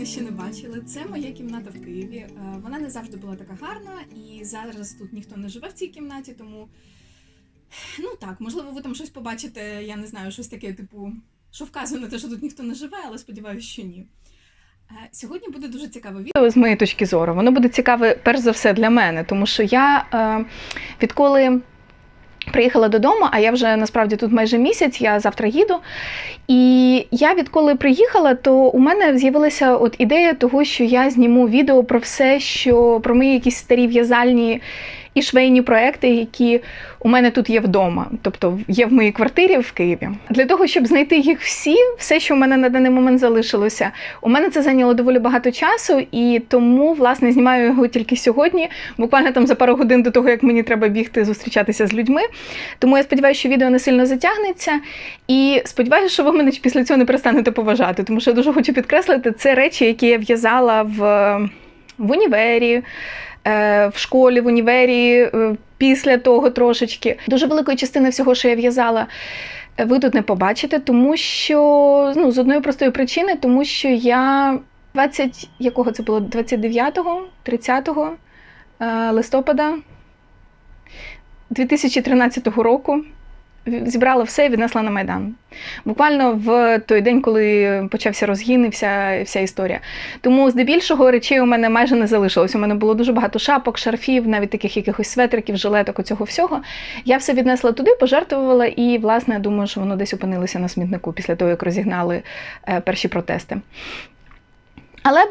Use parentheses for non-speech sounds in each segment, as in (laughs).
мене ще не бачили, це моя кімната в Києві. Е, Вона не завжди була така гарна, і зараз тут ніхто не живе в цій кімнаті, тому ну так, можливо, ви там щось побачите, я не знаю, щось таке, типу, що вказує на те, що тут ніхто не живе, але сподіваюся, що ні. Е, Сьогодні буде дуже цікаве відео. з моєї точки зору, воно буде цікаве перш за все для мене, тому що я е, відколи приїхала додому, а я вже насправді тут майже місяць, я завтра їду. І я відколи приїхала, то у мене з'явилася от ідея того, що я зніму відео про все, що про мої якісь старі в'язальні і швейні проекти, які у мене тут є вдома, тобто є в моїй квартирі в Києві. Для того, щоб знайти їх всі, все, що в мене на даний момент залишилося, у мене це зайняло доволі багато часу, і тому, власне, знімаю його тільки сьогодні, буквально там за пару годин до того, як мені треба бігти зустрічатися з людьми. Тому я сподіваюся, що відео не сильно затягнеться. І сподіваюся, що ви мене після цього не перестанете поважати, тому що я дуже хочу підкреслити, це речі, які я в'язала в, в універі. Е, В школі, в універі, е, після того трошечки. Дуже великої частини всього, що я в'язала, е, ви тут не побачите, тому що ну, з одної простої причини, тому що я 20, якого це було? 29-го, 30-го е, листопада 2013 року зібрала все і віднесла на Майдан. Буквально в той день, коли почався розгін і вся, вся історія. Тому здебільшого речей у мене майже не залишилось. У мене було дуже багато шапок, шарфів, навіть таких якихось светриків, жилеток, оцього всього. Я все віднесла туди, пожертвувала, і, власне, я думаю, що воно десь опинилося на смітнику після того, як розігнали е, перші протести. Але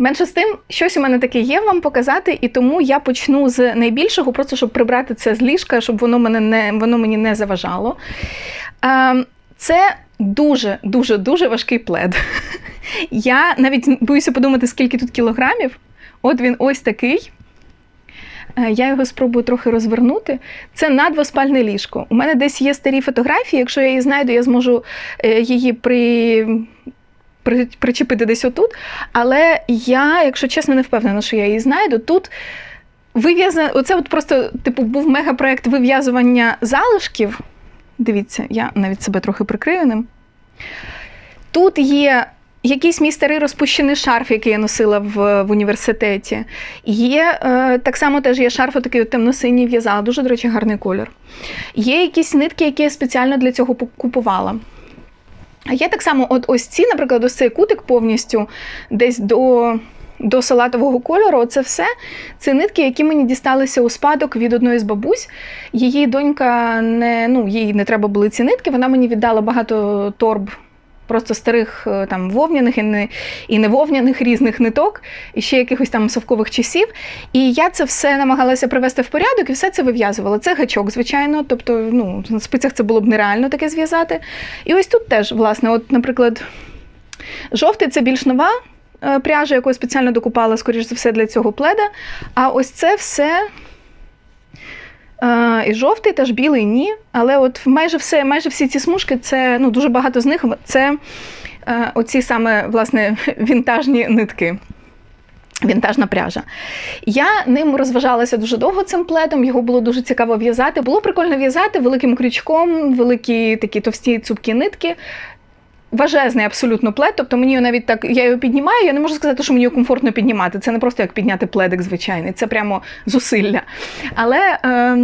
менше з тим, щось у мене таке є вам показати, і тому я почну з найбільшого, просто щоб прибрати це з ліжка, щоб воно, мене не, воно мені не заважало. Е, Це дуже, дуже, дуже важкий плед. (laughs) Я навіть боюся подумати, скільки тут кілограмів. От він ось такий. Е, Я його спробую трохи розвернути. Це надвоспальне ліжко. У мене десь є старі фотографії. Якщо я її знайду, я зможу е, її при... при- причепити десь отут. Але я, якщо чесно, не впевнена, що я її знайду. Тут вив'язано, оце от просто типу був мегапроект вив'язування залишків. Дивіться, я навіть себе трохи прикрию ним. Тут є якийсь мій старий розпущений шарф, який я носила в, в університеті. Є е, так само теж є шарф, такий темно-синій в'язала, дуже, до речі, гарний колір. Є якісь нитки, які я спеціально для цього купувала. А є так само, от ось ці, наприклад, ось цей кутик повністю десь до. До салатового кольору, це все це нитки, які мені дісталися у спадок від одної з бабусь. Її донька не ну їй не треба були ці нитки. Вона мені віддала багато торб, просто старих е, там вовняних і не, і не вовняних різних ниток, і ще якихось там совкових часів. І я це все намагалася привести в порядок і все це вив'язувала. Це гачок, звичайно. Тобто, ну на спицях це було б нереально таке зв'язати. І ось тут теж, власне, от, наприклад, жовтий це більш нова. е, Пряжа, яку я спеціально докупала, скоріш за все, для цього пледа. А ось це все Е, і жовтий, теж білий ні. Але от майже все, майже всі ці смужки, це ну, дуже багато з них це е, оці саме власне (laughs) вінтажні нитки. Вінтажна пряжа. Я ним розважалася дуже довго цим пледом, його було дуже цікаво в'язати. Було прикольно в'язати великим крючком, великі такі товсті цупкі нитки. Важезний абсолютно плед, тобто мені навіть так, я його піднімаю, я не можу сказати, що мені його комфортно піднімати. Це не просто як підняти пледик звичайний, це прямо зусилля. Але е,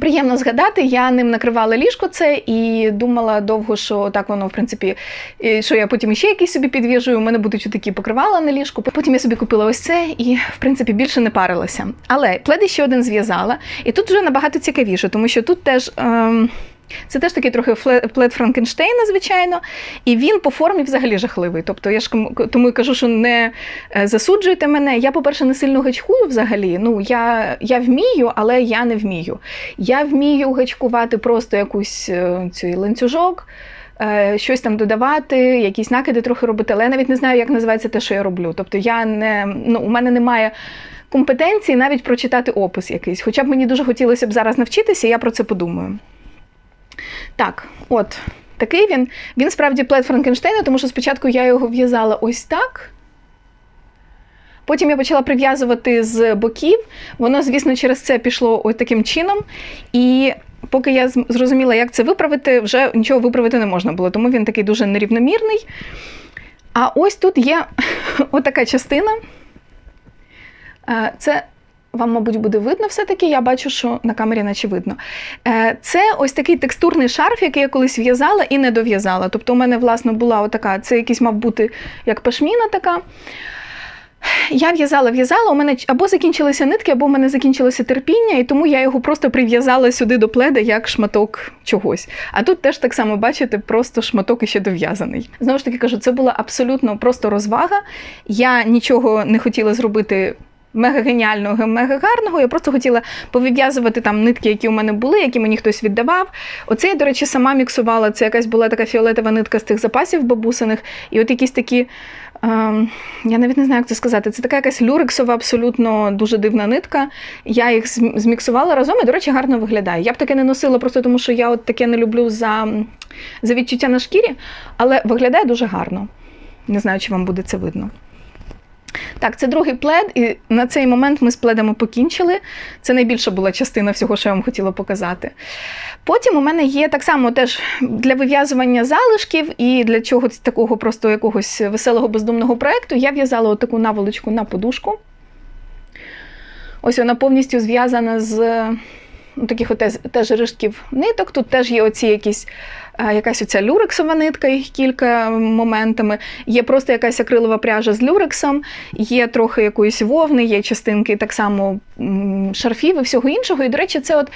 приємно згадати, я ним накривала ліжко це і думала довго, що так воно, в принципі, що я потім ще якийсь собі підв'яжу, у мене будуть такі покривала на ліжку. Потім я собі купила ось це і, в принципі, більше не парилася. Але плед ще один зв'язала, і тут вже набагато цікавіше, тому що тут теж. Ем, це теж такий трохи плед Франкенштейна, звичайно, і він по формі взагалі жахливий. Тобто я ж тому і кажу, що не е, засуджуйте мене. Я, по-перше, не сильно гачкую взагалі. Ну, я, я вмію, але я не вмію. Я вмію гачкувати просто якусь е, цей ланцюжок. е, Щось там додавати, якісь накиди трохи робити, але я навіть не знаю, як називається те, що я роблю. Тобто я не ну, у мене немає компетенції навіть прочитати опис якийсь. Хоча б мені дуже хотілося б зараз навчитися, я про це подумаю. Так, от такий він. Він справді плед Франкенштейна, тому що спочатку я його в'язала ось так. Потім я почала прив'язувати з боків. Воно, звісно, через це пішло ось таким чином. І поки я зрозуміла, як це виправити, вже нічого виправити не можна було, тому він такий дуже нерівномірний. А ось тут є (laughs) отака частина. Е, Це вам, мабуть, буде видно все-таки. Я бачу, що на камері наче видно. Е, Це ось такий текстурний шарф, який я колись в'язала і не дов'язала. Тобто, у мене, власне, була отака, це якийсь мав бути як пашміна така. Я в'язала, в'язала, у мене або закінчилися нитки, або у мене закінчилося терпіння, і тому я його просто прив'язала сюди до пледа як шматок чогось. А тут теж так само бачите, просто шматок іще дов'язаний. Знову ж таки кажу, це була абсолютно просто розвага. Я нічого не хотіла зробити. Мега геніального, мега гарного. Я просто хотіла повив'язувати там нитки, які у мене були, які мені хтось віддавав. Оце я, до речі, сама міксувала. Це якась була така фіолетова нитка з тих запасів бабусиних. І от якісь такі. Ем, я навіть не знаю, як це сказати. Це така якась люрексова, абсолютно дуже дивна нитка. Я їх зміксувала разом і, до речі, гарно виглядає. Я б таке не носила просто тому, що я от таке не люблю за, за відчуття на шкірі, але виглядає дуже гарно. Не знаю, чи вам буде це видно. Так, це другий плед, і на цей момент ми з пледами покінчили. Це найбільша була частина всього, що я вам хотіла показати. Потім у мене є так само теж для вив'язування залишків і для чогось такого просто якогось веселого бездумного проєкту я в'язала отаку наволочку на подушку. Ось вона повністю зв'язана з ну, таких теж, рештків ниток. Тут теж є оці якісь, якась оця люрексова нитка, їх кілька моментами. Є просто якась акрилова пряжа з люрексом, є трохи якоїсь вовни, є частинки так само шарфів і всього іншого. І, до речі, це от.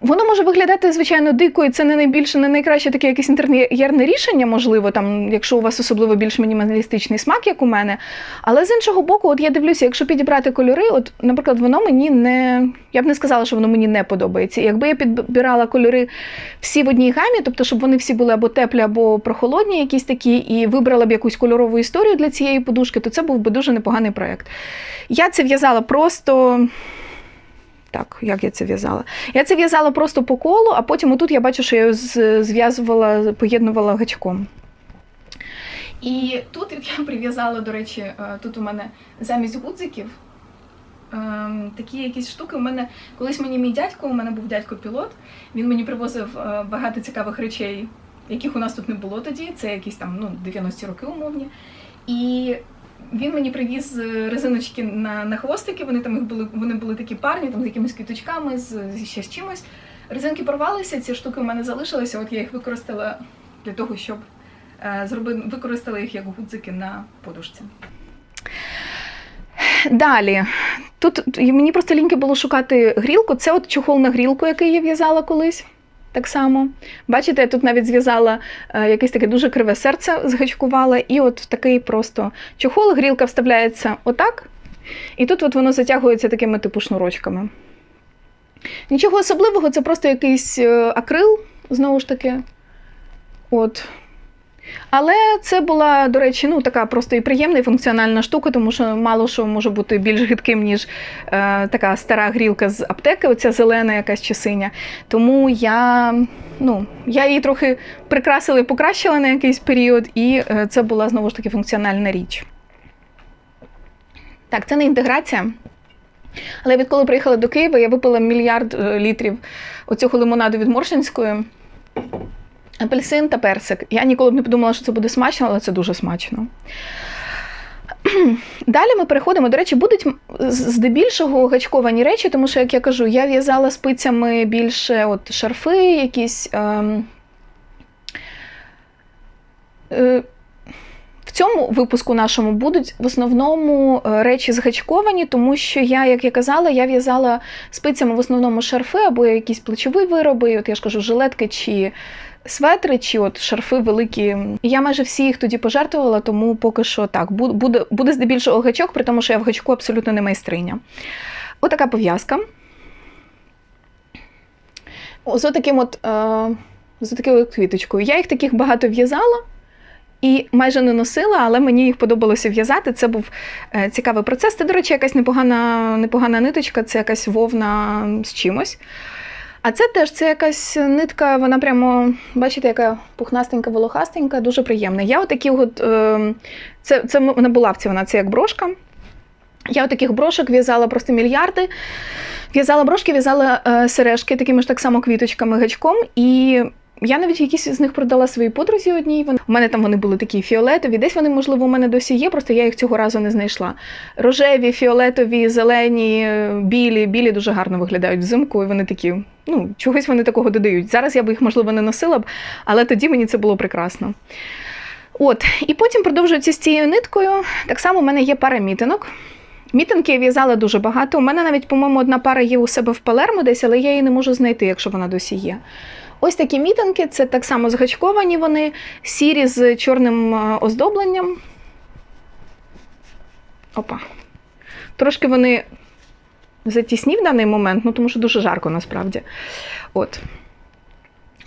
Воно може виглядати, звичайно, дико, і це не найбільше, не найкраще таке якесь інтер'єрне рішення, можливо, там, якщо у вас особливо більш мінімалістичний смак, як у мене. Але з іншого боку, от я дивлюся, якщо підібрати кольори, от, наприклад, воно мені не. Я б не сказала, що воно мені не подобається. Якби я підбирала кольори всі в одній гамі, тобто, щоб вони всі були або теплі, або прохолодні, якісь такі, і вибрала б якусь кольорову історію для цієї подушки, то це був би дуже непоганий проєкт. Я це в'язала просто. Так, як я це в'язала? Я це в'язала просто по колу, а потім отут я бачу, що я зв'язувала, поєднувала гачком. І тут я прив'язала, до речі, е, тут у мене замість гудзиків ем, такі якісь штуки. У мене колись мені мій дядько, у мене був дядько-пілот, він мені привозив е, багато цікавих речей, яких у нас тут не було тоді. Це якісь там ну, 90-ті роки умовні. І він мені привіз е, резиночки на, на хвостики. Вони там їх були, вони були такі парні, там з якимись квіточками, з, ще з чимось. Резинки порвалися, ці штуки в мене залишилися. От я їх використала для того, щоб е, зроби, використала їх як гудзики на подушці. Далі. Тут мені просто ліньки було шукати грілку. Це от чохол на грілку, який я в'язала колись. Так само. Бачите, я тут навіть зв'язала е, якесь таке дуже криве серце, згачкувала, і от в такий просто чохол, грілка вставляється отак. І тут от воно затягується такими типу шнурочками. Нічого особливого, це просто якийсь е, акрил, знову ж таки. От. Але це була, до речі, ну така просто і приємна і функціональна штука, тому що мало що може бути більш гидким, ніж е, така стара грілка з аптеки, оця зелена якась чи синя. Тому я, ну, я її трохи прикрасила і покращила на якийсь період, і е, це була знову ж таки функціональна річ. Так, це не інтеграція. Але відколи приїхала до Києва, я випила мільярд е, літрів оцього лимонаду від Моршинської. Апельсин та персик. Я ніколи б не подумала, що це буде смачно, але це дуже смачно. (clears throat) Далі ми переходимо. До речі, будуть здебільшого гачковані речі, тому що, як я кажу, я в'язала спицями більше от шарфи, якісь. Ем, е, в цьому випуску нашому будуть в основному е, речі згачковані, тому що я, як я казала, я в'язала спицями в основному шарфи або якісь плечові вироби, от я ж кажу, жилетки чи светри, чи от шарфи великі. Я майже всі їх тоді пожертвувала, тому поки що так, буде, буде здебільшого гачок, при тому, що я в гачку абсолютно не майстриня. Отака пов'язка. З таким от, е, такою квіточкою. Я їх таких багато в'язала. І майже не носила, але мені їх подобалося в'язати. Це був е, цікавий процес. Це, до речі, якась непогана, непогана ниточка, це якась вовна з чимось. А це теж це якась нитка, вона прямо, бачите, яка пухнастенька, волохастенька, дуже приємна. Я отакі от, е, це, це в булавці, вона це як брошка. Я отаких брошок в'язала просто мільярди. В'язала брошки, в'язала е, сережки такими ж так само квіточками гачком. І я навіть якісь з них продала своїй подрузі одній. У мене там вони були такі фіолетові. Десь вони, можливо, у мене досі є, просто я їх цього разу не знайшла. Рожеві, фіолетові, зелені, білі. Білі дуже гарно виглядають взимку, і вони такі. Ну, чогось вони такого додають. Зараз я б їх, можливо, не носила б, але тоді мені це було прекрасно. От, і потім продовжується з цією ниткою. Так само у мене є пара мітинок. Мітинки я в'язала дуже багато. У мене навіть, по-моєму, одна пара є у себе в Палермо десь, але я її не можу знайти, якщо вона досі є. Ось такі мітинки, це так само згачковані вони, сірі з чорним е, оздобленням. Опа. Трошки вони затісні в даний момент, ну тому що дуже жарко насправді. От.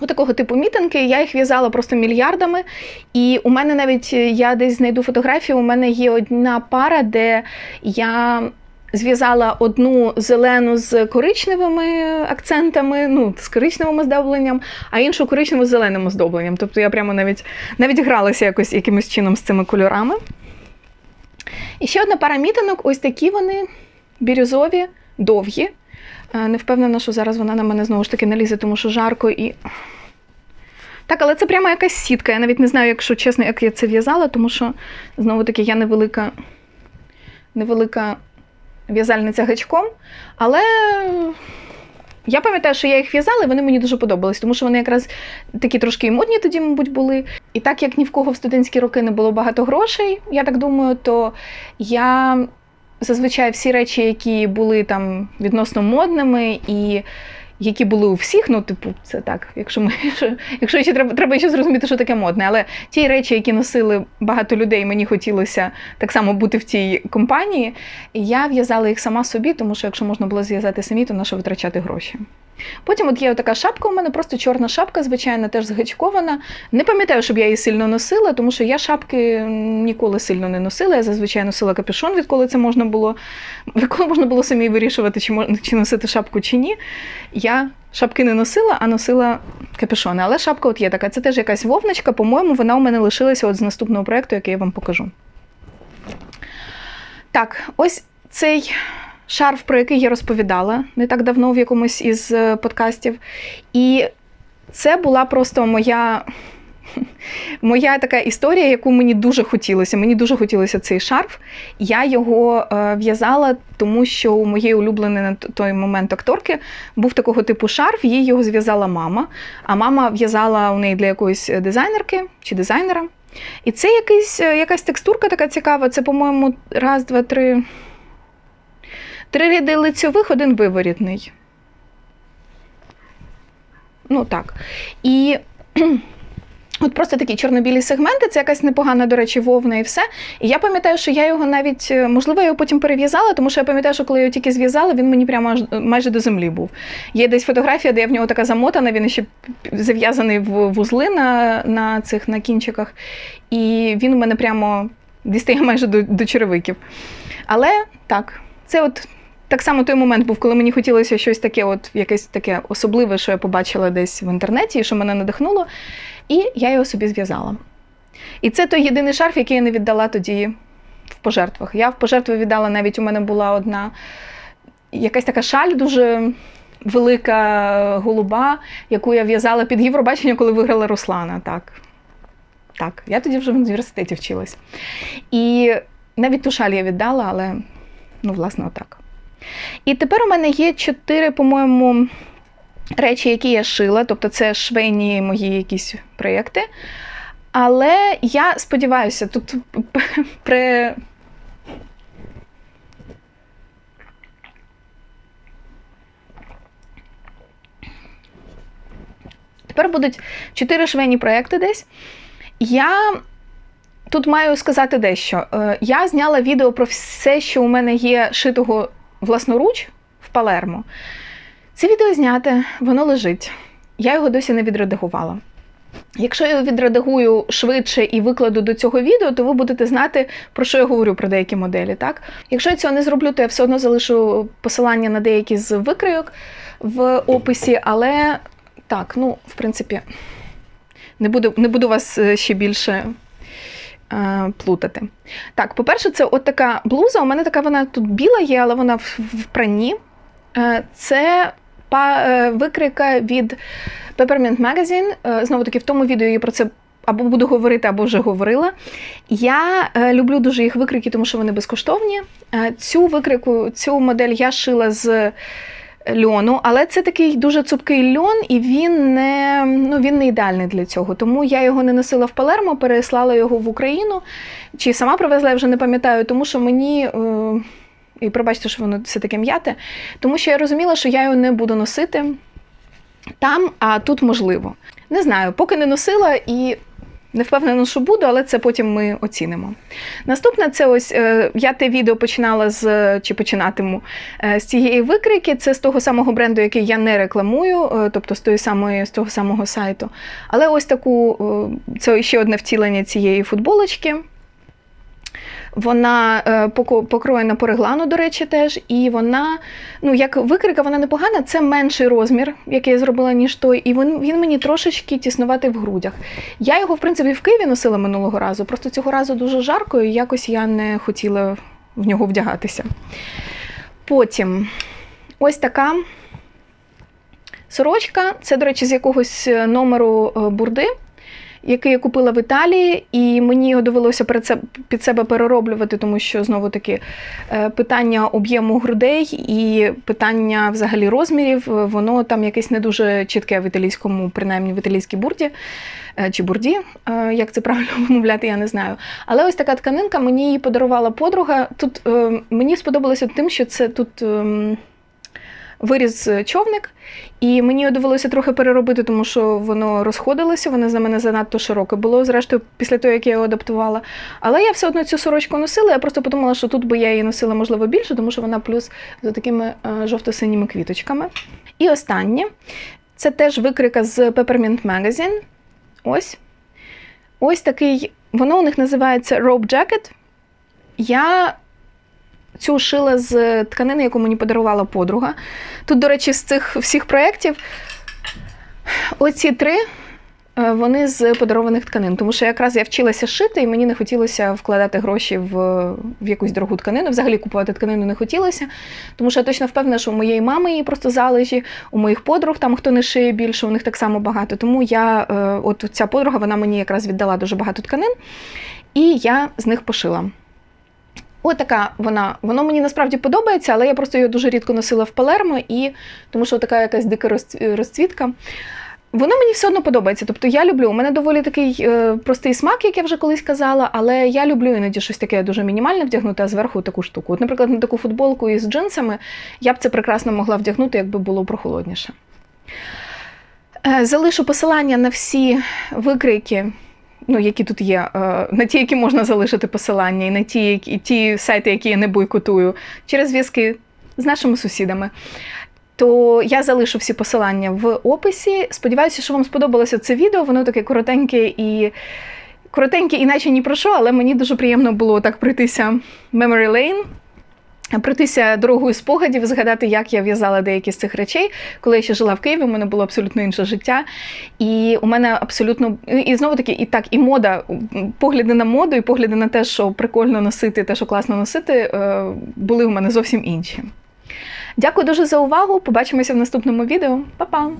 Ось такого типу мітинги. Я їх в'язала просто мільярдами. І у мене навіть е, я десь знайду фотографію. У мене є одна пара, де я зв'язала одну зелену з коричневими акцентами, ну, з коричневим оздобленням, а іншу коричневу з зеленим оздобленням. Тобто я прямо навіть навіть гралася якось якимось чином з цими кольорами. І ще одна пара мітинок, ось такі вони бірюзові, довгі. Е, Не впевнена, що зараз вона на мене знову ж таки налізе, тому що жарко і. Так, але це прямо якась сітка. Я навіть не знаю, якщо чесно, як я це в'язала, тому що знову таки я невелика, невелика в'язальниця гачком. Але я пам'ятаю, що я їх в'язала, і вони мені дуже подобались, тому що вони якраз такі трошки і модні тоді, мабуть, були. І так як ні в кого в студентські роки не було багато грошей, я так думаю, то я зазвичай всі речі, які були там відносно модними і які були у всіх, ну, типу, це так, якщо ми якщо ще треба, треба ще зрозуміти, що таке модне. Але ті речі, які носили багато людей, мені хотілося так само бути в цій компанії. Я в'язала їх сама собі, тому що якщо можна було зв'язати самі, то на що витрачати гроші. Потім от є така шапка у мене, просто чорна шапка, звичайно, теж згачкована. Не пам'ятаю, щоб я її сильно носила, тому що я шапки ніколи сильно не носила. Я зазвичай носила капюшон, відколи це можна було, (laughs) відколи можна було самі вирішувати, чи можна чи носити шапку чи ні. Я шапки не носила, а носила капюшони. Але шапка от є така. Це теж якась вовночка, по-моєму, вона у мене лишилася от з наступного проєкту, який я вам покажу. Так, ось цей шарф, про який я розповідала не так давно в якомусь із е, подкастів. І це була просто моя. (laughs) Моя така історія, яку мені дуже хотілося. Мені дуже хотілося цей шарф. Я його е, в'язала, тому що у моєї улюбленої на той момент акторки був такого типу шарф, їй його зв'язала мама. А мама в'язала у неї для якоїсь дизайнерки чи дизайнера. І це якийсь, е, якась текстурка така цікава. Це, по-моєму, раз, два, три. Три ряди лицьових, один виворітний. Ну так. І (clears throat) от просто такі чорно-білі сегменти, це якась непогана, до речі, вовна і все. І я пам'ятаю, що я його навіть, е, можливо, я його потім перев'язала, тому що я пам'ятаю, що коли я його тільки зв'язала, він мені прямо аж майже до землі був. Є десь фотографія, де я в нього така замотана, він ще зав'язаний в вузли на, на цих на кінчиках. І він у мене прямо дістає майже до, до черевиків. Але так, це от так само той момент був, коли мені хотілося щось таке, от якесь таке особливе, що я побачила десь в інтернеті, і що мене надихнуло. І я його собі зв'язала. І це той єдиний шарф, який я не віддала тоді в пожертвах. Я в пожертву віддала навіть у мене була одна якась така шаль дуже велика голуба, яку я в'язала під Євробачення, коли виграла Руслана. Так. Так, я тоді вже в університеті вчилась. І навіть ту шаль я віддала, але ну, власне, отак. І тепер у мене є чотири, по-моєму, речі, які я шила, тобто це швейні мої якісь проєкти. Але я сподіваюся, тут (laughs) при. Тепер будуть чотири швейні проєкти десь. Я тут маю сказати дещо. Е, Я зняла відео про все, що у мене є шитого власноруч в Палермо. Це відео зняте, воно лежить. Я його досі не відредагувала. Якщо я відредагую швидше і викладу до цього відео, то ви будете знати, про що я говорю про деякі моделі. Так? Якщо я цього не зроблю, то я все одно залишу посилання на деякі з викрийок в описі, але так, ну, в принципі, не буду, не буду вас е, ще більше плутати. Так, по-перше, це от така блуза. У мене така вона тут біла є, але вона в, пранні. Е, це е, викрика від Peppermint Magazine. Е, Знову таки, в тому відео я про це або буду говорити, або вже говорила. Я е, люблю дуже їх викрики, тому що вони безкоштовні. Е, цю викрику, цю модель я шила з льону, але це такий дуже цупкий льон, і він не, ну, він не ідеальний для цього. Тому я його не носила в Палермо, переслала його в Україну. Чи сама привезла, я вже не пам'ятаю, тому що мені. Е, і пробачте, що воно все таке м'яте, тому що я розуміла, що я його не буду носити там, а тут можливо. Не знаю, поки не носила і не впевнена, що буду, але це потім ми оцінимо. Наступне це ось е, я те відео починала з чи починатиму е, з цієї викрики. Це з того самого бренду, який я не рекламую, е, тобто з тої самої, з того самого сайту. Але ось таку е, це ще одне втілення цієї футболочки. Вона е, покроєна по реглану, до речі, теж. І вона, ну як викрика, вона непогана. Це менший розмір, який я зробила, ніж той. І він, він мені трошечки тіснуватий в грудях. Я його, в принципі, в Києві носила минулого разу. Просто цього разу дуже жарко, і якось я не хотіла в нього вдягатися. Потім ось така сорочка. Це, до речі, з якогось е, номеру е, бурди який я купила в Італії, і мені його довелося під себе перероблювати, тому що знову таки е, питання об'єму грудей і питання взагалі розмірів, е, воно там якесь не дуже чітке в італійському, принаймні в італійській бурді е, чи бурді, як це правильно (laughs) вимовляти, я не знаю. Але ось така тканинка мені її подарувала подруга. Тут мені сподобалося тим, що це тут. Виріз е, човник, і мені довелося трохи переробити, тому що воно розходилося, воно за мене занадто широке було, зрештою, після того, як я його адаптувала. Але я все одно цю сорочку носила. Я просто подумала, що тут би я її носила, можливо, більше, тому що вона плюс з такими е, жовто-синіми квіточками. І останнє це теж викрика з Peppermint Magazine. Ось. Ось такий, воно у них називається Rope Jacket. Я цю шила з тканини, яку мені подарувала подруга. Тут, до речі, з цих всіх проєктів оці три. е, Вони з подарованих тканин, тому що якраз я вчилася шити, і мені не хотілося вкладати гроші в, в якусь дорогу тканину. Взагалі купувати тканину не хотілося, тому що я точно впевнена, що у моєї мами її просто залежі, у моїх подруг, там хто не шиє більше, у них так само багато. Тому я, е, от ця подруга, вона мені якраз віддала дуже багато тканин, і я з них пошила. Ось така вона. Воно мені насправді подобається, але я просто її дуже рідко носила в Палермо, і тому що така якась дика розцвітка. Воно мені все одно подобається. Тобто я люблю. У мене доволі такий е, простий смак, як я вже колись казала, але я люблю іноді щось таке дуже мінімальне вдягнути, а зверху таку штуку. От, наприклад, на таку футболку із джинсами я б це прекрасно могла вдягнути, якби було прохолодніше. Е, залишу посилання на всі викрики ну, які тут є, е, на ті, які можна залишити посилання, і на ті, які, ті сайти, які я не бойкотую, через зв'язки з нашими сусідами. То я залишу всі посилання в описі. Сподіваюся, що вам сподобалося це відео. Воно таке коротеньке і коротеньке, іначе ні про що, але мені дуже приємно було так пройтися Memory Lane. Пройтися дорогою спогадів, згадати, як я в'язала деякі з цих речей. Коли я ще жила в Києві, у мене було абсолютно інше життя. І у мене абсолютно і знову таки, і так, і мода, погляди на моду, і погляди на те, що прикольно носити, те, що класно носити, е, були у мене зовсім інші. Дякую дуже за увагу. Побачимося в наступному відео. Па-па!